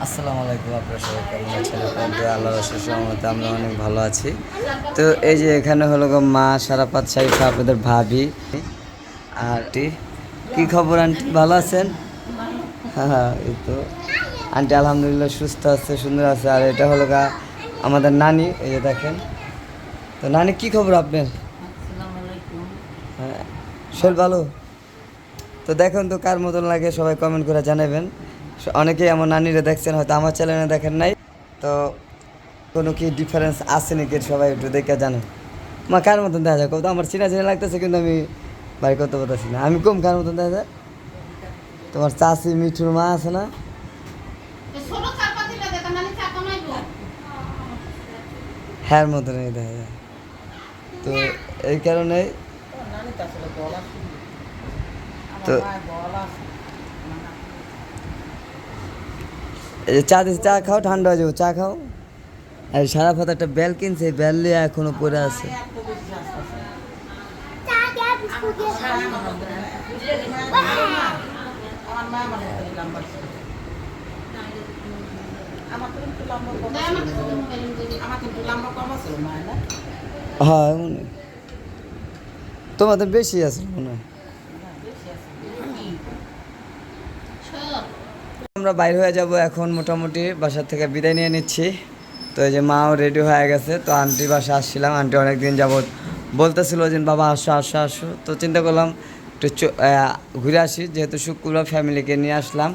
আসসালামু আলাইকুম আপনারা সবাই কেমন আছেন? আপনাদের আল্লাহ রসের সহমতে আমরা অনেক ভালো আছি। তো এই যে এখানে হলো গো মা সারাপাত সাইফা আপনাদের ভাবি। আর টি- কি খবর আন্টি? ভালো আছেন? হ্যাঁ এই তো। আন্টি আলহামদুলিল্লাহ সুস্থ আছে সুন্দর আছে। আর এটা হলো গা আমাদের নানি এই যে দেখেন। তো নানি কি খবর আপনার? হ্যাঁ শরীর ভালো? তো দেখুন তো কার মতন লাগে সবাই কমেন্ট করে জানাবেন। অনেকেই আমার নানিরা দেখছেন হয়তো আমার চ্যানেলে দেখেন নাই। তো কোনো কি ডিফারেন্স আছে নাকি সবাই একটু দেখে জানেন। মা কার মতন দেখা যায়? কত আমার চিনা চিনা লাগতেছে কিন্তু আমি বাড়ি করতে পারতেছি না। আমি কম কার মতন দেখা যায়? তোমার চাষি মিঠুর মা আছে না? হ্যার মতনই দেখা যায়। তো এই কারণে তো এই যে চা চা খাও ঠান্ডা হয়ে যাব চা খাও। আর সারা ফাতা একটা বেল কিনছে বেল নিয়ে এখনও পড়ে আছে। হ্যাঁ তোমাদের বেশি আছে মনে হয়। আমরা বাইর হয়ে যাব এখন মোটামুটি বাসার থেকে বিদায় নিয়ে নিচ্ছি। তো এই যে মাও রেডি হয়ে গেছে তো আন্টির বাসা আসছিলাম। আন্টি অনেকদিন যাবৎ বলতেছিল যে বাবা আসো আসো আসো। তো চিন্তা করলাম একটু ঘুরে আসি যেহেতু শুক্রবার ফ্যামিলিকে নিয়ে আসলাম।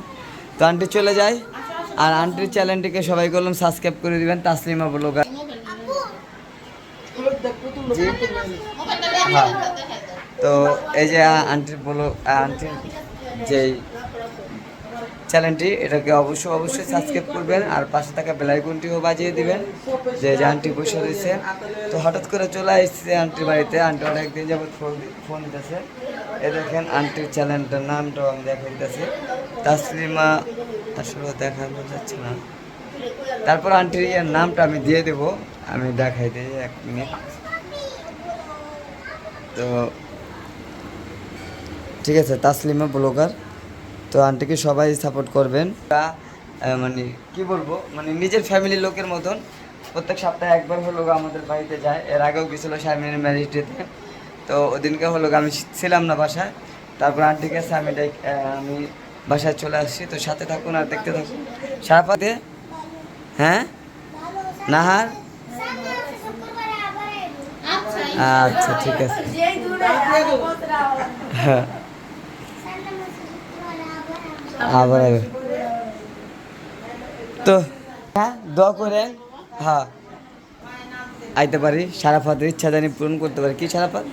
তো আন্টি চলে যায় আর আন্টির চ্যানেলটিকে সবাই করলাম সাবস্ক্রাইব করে দিবেন তাসলিমা বলো হ্যাঁ। তো এই যে আন্টির বলো আন্টির যেই চ্যানেলটি, এটাকে অবশ্যই অবশ্যই সাবস্ক্রাইব করবেন আর পাশে থাকা বেলাইকনটিও বাজিয়ে দিবেন, যে আন্টি বসে রয়েছে। তো হঠাৎ করে চলে আসছে আন্টির বাড়িতে আন্টি অনেকদিন যাবত ফোন ফোন দিতেছে। এ দেখেন আন্টির চ্যানেলটার নামটাও আমি দেখা দিতেছি। তাসলিমা, আসলে দেখা যাচ্ছে না। তারপর আন্টির ইয়ের নামটা আমি দিয়ে দেব, আমি দেখাই দিই এক মিনিট তো ঠিক আছে, তাসলিমা ব্লগার। তো আন্টিকে সবাই সাপোর্ট করবেন। মানে কি বলব মানে নিজের ফ্যামিলির লোকের মতন। প্রত্যেক সপ্তাহে একবার হলো আমাদের বাড়িতে যায়। এর আগেও গেছিল শারমিনের ম্যারেজ ডেতে তো ওদিনকে হলো আমি ছিলাম না বাসায়। তারপর আন্টি কাছে আমি আমি বাসায় চলে আসছি। তো সাথে থাকুন আর দেখতে থাকুন। সারাপাতে হ্যাঁ? নাহার? আচ্ছা ঠিক আছে। হ্যাঁ আবার তো হ্যাঁ দোয়া করেন। হ্যাঁ। আইতে পারি সারাফাতের ইচ্ছা জানি পূরণ করতে পারি। কি সারাফাত?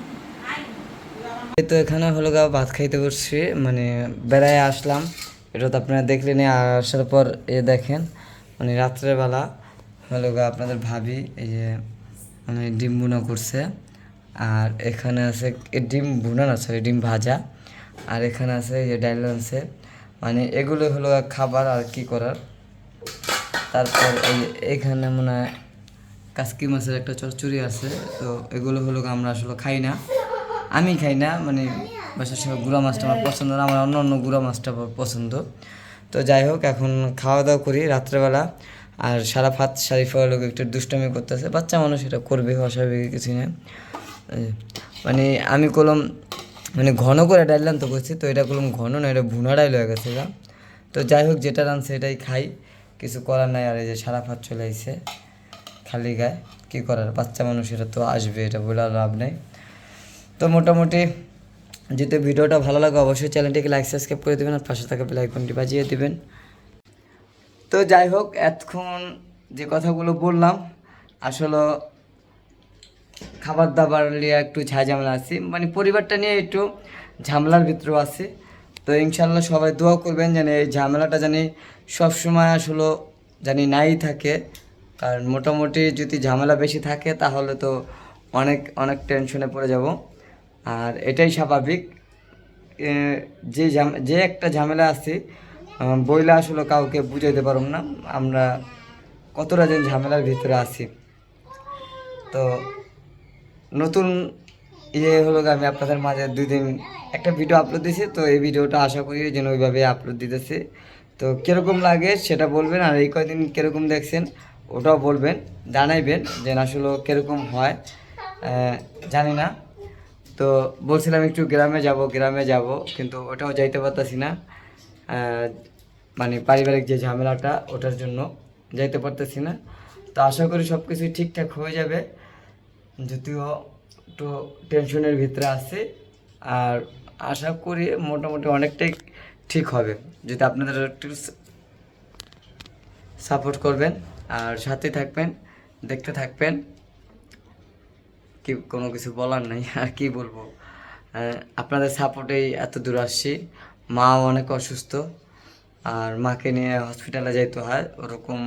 এই তো এখানে হলো গা, ভাত খাইতে বসছি মানে বেড়ায় আসলাম। এটা তো আপনারা দেখলেন, আসার পর এ দেখেন মানে রাত্রেবেলা হলো গা আপনাদের ভাবি, এই যে মানে ডিম বুনা করছে। আর এখানে আছে ডিম বুনা না সরি ডিম ভাজা। আর এখানে আছে, এই যে ডাইল আছে মানে এগুলো হলো খাবার আর কি করার। তারপর এই এখানে মনে হয় কাসকি মাছের একটা চচ্চড়ি আছে, তো এগুলো হলো আমরা আসলে খাই না। আমি খাই না মানে বাসার সঙ্গে গুঁড়া মাছটা আমার পছন্দ না, আমার অন্য অন্য গুঁড়া মাছটা পছন্দ। তো যাই হোক, এখন খাওয়া দাওয়া করি রাত্রেবেলা। আর সারা ফাত শারিফা লোক একটু দুষ্টামি করতেছে, বাচ্চা মানুষ এটা করবে, অস্বাভাবিক কিছু না। মানে আমি কলম মানে ঘন করে ডাইলাম তো করছি তো এটা কলম ঘন, না এটা ভুনা ডাইল হয়ে গেছে তো যাই হোক, যেটা রান সেটাই খাই। কিছু করার নাই, আর এই যে সারা ফাত চলে আইছে খালি গায়ে। কী করার? বাচ্চা মানুষ এটা তো আসবে, এটা বলে লাভ নেই। তো মোটামুটি যদি ভিডিওটা ভালো লাগে, অবশ্যই চ্যানেলটিকে লাইক সাবস্ক্রাইব করে দেবেন, আর পাশে থাকা বেলাইকনটি বাজিয়ে দেবেন। তো যাই হোক এতক্ষণ যে কথাগুলো বললাম, আসলে খাবার দাবার নিয়ে একটু ঝামেলা আছি। মানে পরিবারটা নিয়ে একটু ঝামেলার ভিতরেও আছে। তো ইনশাল্লাহ সবাই দোয়া করবেন যেন এই ঝামেলাটা জানি সবসময় আসলে জানি নাই থাকে। কারণ মোটামুটি যদি ঝামেলা বেশি থাকে তাহলে তো অনেক অনেক টেনশনে পড়ে যাব। আর এটাই স্বাভাবিক। যে যে একটা ঝামেলা আছে বইলে আসলে কাউকে বুঝাইতে পারব না। আমরা কতটা যেন ঝামেলার ভিতরে আছি। তো নতুন ইয়ে হলো আমি আপনাদের মাঝে দুই দিন একটা ভিডিও আপলোড দিয়েছি, তো এই ভিডিওটা আশা করি যেন ওইভাবে আপলোড দিতেছি। তো কীরকম লাগে সেটা বলবেন আর এই কয়দিন কীরকম দেখছেন ওটাও বলবেন, জানাইবেন যে আসলে কীরকম হয় জানি না। তো বলছিলাম একটু গ্রামে যাব গ্রামে যাব, কিন্তু ওটাও যাইতে পারতাছি না মানে পারিবারিক যে ঝামেলাটা ওটার জন্য যাইতে পারতেছি না। তো আশা করি সব কিছুই ঠিকঠাক হয়ে যাবে। যদিও একটু টেনশনের ভিতরে আছে। আর আশা করি মোটামুটি অনেকটাই ঠিক হবে। যদি আপনাদের একটু সাপোর্ট করবেন, আর সাথে থাকবেন, দেখতে থাকবেন, কি কোনো কিছু বলার নাই, আর কি বলব? আপনাদের সাপোর্টেই এত দূর আসছি। মাও অনেক অসুস্থ, আর মাকে নিয়ে হসপিটালে যাইতে হয়, ওরকম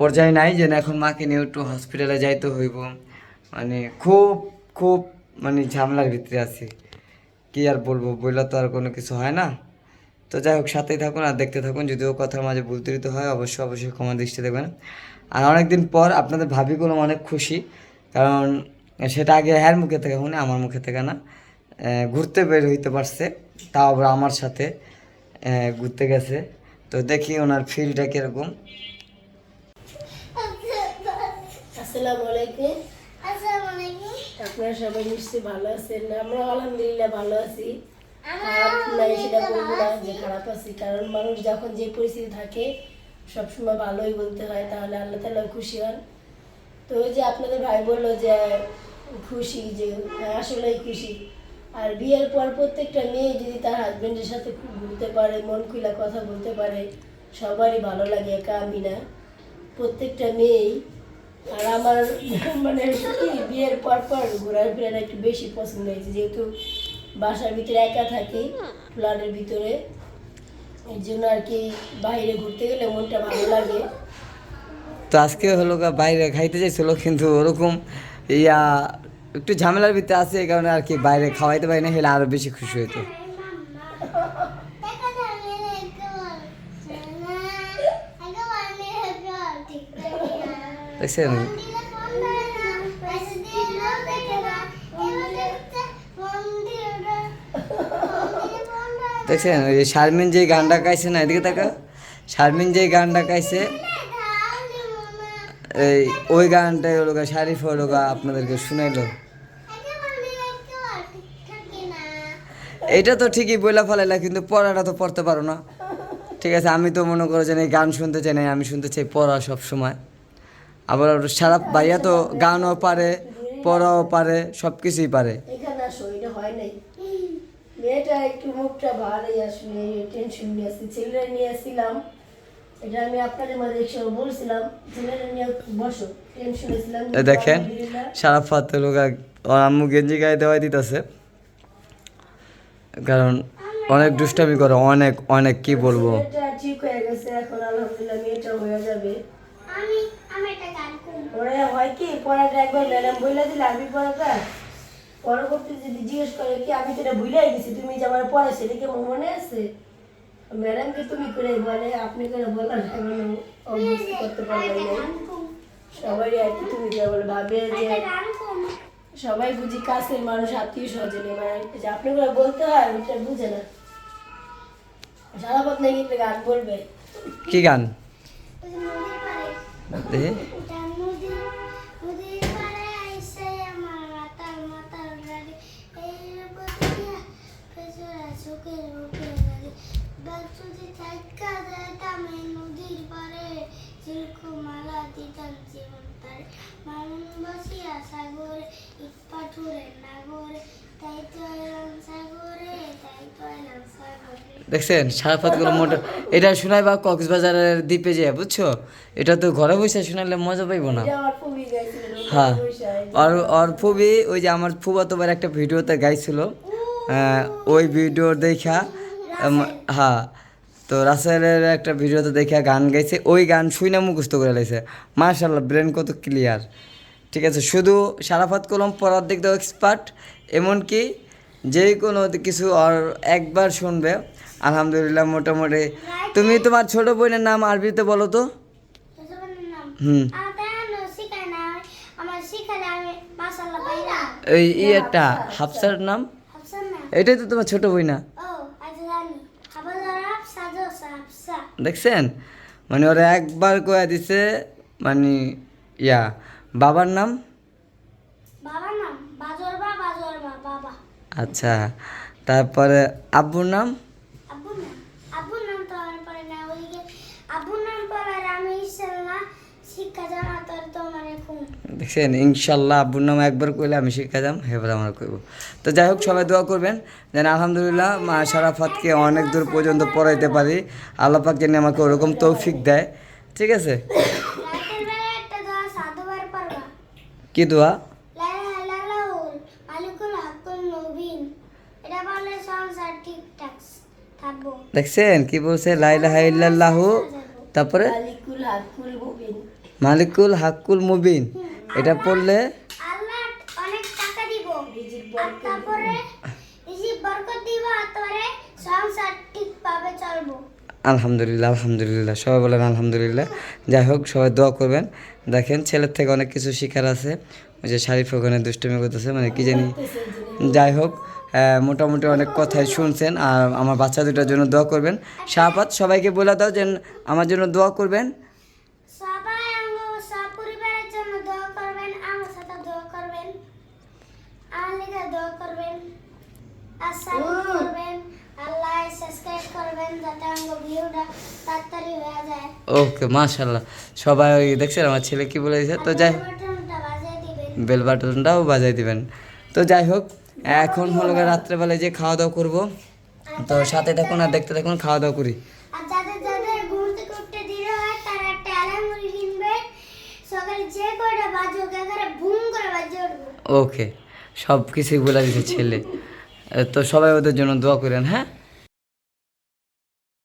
পর্যায়ে নাই যে এখন মাকে নিয়ে একটু হসপিটালে যাইতে হইব। মানে খুব খুব মানে ঝামেলার ভিতরে আছি। কি আর বলব বললে তো আর কোনো কিছু হয় না। তো যাই হোক, সাথেই থাকুন আর দেখতে থাকুন। যদিও কথার মাঝে ভুল ত্রুটি হয়, অবশ্যই অবশ্যই ক্ষমা দৃষ্টি দেবেন আর অনেকদিন পর আপনাদের ভাবিগুলো অনেক খুশি, কারণ সেটা আগে হ্যার মুখে থেকে শুনে আমার মুখে থেকে না ঘুরতে বের হইতে পারছে। তাও আবার আমার সাথে ঘুরতে গেছে। তো দেখি ওনার ফিলটা কীরকম। আসসালামু আলাইকুম। আপনারা সবাই নিশ্চয়ই ভালো আছেন। আমরা আলহামদুলিল্লাহ ভালো আছি। খারাপ নাই সেটা বলব না যে খারাপ আছি। কারণ মানুষ যখন যে পরিস্থিতি থাকে সবসময় ভালোই বলতে হয় তাহলে আল্লাহ তালা খুশি হন। তো ওই যে আপনাদের ভাই বলল যে খুশি যে হ্যাঁ, আসলেই খুশি। আর বিয়ের পর প্রত্যেকটা মেয়ে যদি তার হাজবেন্ডের সাথে খুব ঘুরতে পারে মন খুলে কথা বলতে পারে সবারই ভালো লাগে একা আমি না। প্রত্যেকটা মেয়েই আর আমার মানে বিয়ের পর পর ঘোরাফেরাটা একটু বেশি পছন্দ হয়েছে, যেহেতু বাসার ভিতরে একা থাকি, ফ্ল্যাটের ভিতরে। এর জন্য আর কি বাইরে ঘুরতে গেলে মনটা ভালো লাগে। তো আজকে হলো গা বাইরে খাইতে চাইছিল, কিন্তু ওরকম ইয়া একটু ঝামেলার ভিতরে আছে, এই কারণে আর কি বাইরে খাওয়াইতে পারি না, হলে আরও বেশি খুশি হইতো। দেখছেন? দেখছেন, ওই শারমিন যে গানটা গাইছে না, এদিকে তাকা শারমিন যে গানটা গাইছে, এই ওই গানটাই হলো গা, শারিফ হলো গা, আপনাদেরকে শুনাইলো। এটা তো ঠিকই বইলা ফেলাইলা, কিন্তু পড়াটা তো পড়তে পারো না। ঠিক আছে, আমি তো মনে করো যে গান শুনতে চাই না আমি শুনতে চাই পড়া সব সময় আবার সারা ভাইয়া তো গানও পারে পড়াও পারে সব কিছুই পারে। এখানে আসো হয় নাই। মেয়েটা একটু মুখটা আসলে টেনশন নিয়ে আসছি। ছেলেরা নিয়ে আসছিলাম। এটা আমি আপনাদের মাঝে একসময় বলছিলাম ছেলেরা নিয়ে বসো টেনশন ছিলাম। দেখেন সারা ফাতে লোক ওর আম্মু গেঞ্জি গায়ে দেওয়াই দিতেছে। কারণ অনেক দুষ্টামি করে অনেক অনেক কি বলব। ঠিক হয়ে গেছে এখন আলহামদুলিল্লাহ মেয়েটা হয়ে যাবে। আমি আমি ওরা হয় কি? পড়াটা একবার ম্যাডাম বইলা দিলে আমি পড়াটা পরবর্তী যদি জিজ্ঞেস করে কি আমি তো এটা ভুলাই গেছি তুমি যে আমার পড়া সেটা কি আমার মনে আছে? ম্যাডামকে তুমি করে বলে আপনি করে বলার এখন অবস্থা করতে পারবেন না। সবাই আর কি তুমি করে বলে ভাবে যে সবাই বুঝি কাছের মানুষ আত্মীয় স্বজনে মানে যে আপনি করে বলতে হয় ওটা বুঝে না। সারা পথ নাকি গান বলবে। কি গান? দিতাম জীবন তারে মামুন বসিয়া সাগরে দেখছেন সারা ফাতগুলো মোটা। এটা শোনাই বা কক্সবাজারের দ্বীপে যে বুঝছ? এটা তো ঘরে বসে শোনালে মজা পাইবো না। হ্যাঁ। আর আর ফুবি ওই যে আমার ফুবাতো ভাইয়ের একটা ভিডিওতে গাইছিল। আহ, ওই ভিডিও দেখা হ্যাঁ। তো রাসেলের একটা ভিডিওতে দেখা গান গাইছে ওই গান শুই না মুখস্থ করে লাইছে। মার্শাল্লাহ ব্রেন কত ক্লিয়ার ঠিক আছে শুধু সারাফাত কলম পড়ার দিক দিয়ে এক্সপার্ট এমনকি যে কোনো কিছু আর একবার শুনবে আলহামদুলিল্লাহ মোটামুটি। তুমি তোমার ছোট বোনের নাম আরবিতে বলো তো। হুম। এই ইয়েটা হাফসার নাম? এটাই তো তোমার ছোট বই না। আচ্ছা দেখছেন? মানে ওরা একবার কয়ে দিছে মানে ইয়া বাবার নাম? বাবার নাম বাজরবা বাজরবা বাবা। আচ্ছা তারপরে আব্বুর নাম? আব্বুর নাম? আব্বুর নাম তো আমার পরে না ওইদিকে আব্বুর নাম পরে আমি ইনশাল্লাহ শিক্ষা জানা তোর তো মানে খুব দেখছেন ইনশাল্লাহ আব্বুর নাম একবার কইলে আমি শিক্ষা যাম এবার আমার কইব। তো যাই হোক সবাই দোয়া করবেন যেন আলহামদুলিল্লাহ মা শারাফাতকে অনেক দূর পর্যন্ত পড়াইতে পারি। আল্লাহ পাক যেন আমাকে ওরকম তৌফিক দেয়। ঠিক আছে রাতের বেলা একটা দোয়া সাধুবার পারবা কি দোয়া লাইলা লালাহুল মালিকুল হাকুল নবীন এটা বললে সংসার ঠিকঠাক থাকব দেখছেন? কি বলছে? লাইলাহা তারপরে? মালিকুল হাকুল মুবিন। এটা পড়লে? বরকত। দিব তারপরে সংসার ঠিক পাবে চলবো। আলহামদুলিল্লাহ আলহামদুলিল্লাহ। সবাই বলেন আলহামদুলিল্লাহ। যাই হোক, সবাই দোয়া করবেন। দেখেন, ছেলের থেকে অনেক কিছু শিকার আছে। ওই যে শারিফ ওখানে দুষ্টুমি করতেছে মানে কি জানি। যাই হোক মোটামুটি অনেক কথাই শুনছেন। আর আমার বাচ্চা দুটার জন্য দোয়া করবেন। শাহপাত সবাইকে বলে দাও যে আমার জন্য দোয়া করবেন। দোয়া করবেন আমার সাথে দোয়া করবেন আমার লিগে দোয়া করবেন আর সাপোর্ট করবেন আল্লাহ সাবস্ক্রাইব যাতে আঙ্গ ভিউটা তাড়াতাড়ি হয়ে যায় ওকে মাশাল্লাহ সবাই ওই দেখছেন আমার ছেলে কি বলে দিয়েছে তো যাই বেল বাটনটাও বাজাই দিবেন। তো যাই হোক এখন হলো রাত্রেবেলায় যে খাওয়া দাওয়া করব। তো সাথে থাকুন আর দেখতে থাকুন খাওয়া দাওয়া করি ওকে সব কিছুই বলে দিছে ছেলে। তো সবাই ওদের জন্য দোয়া করেন হ্যাঁ?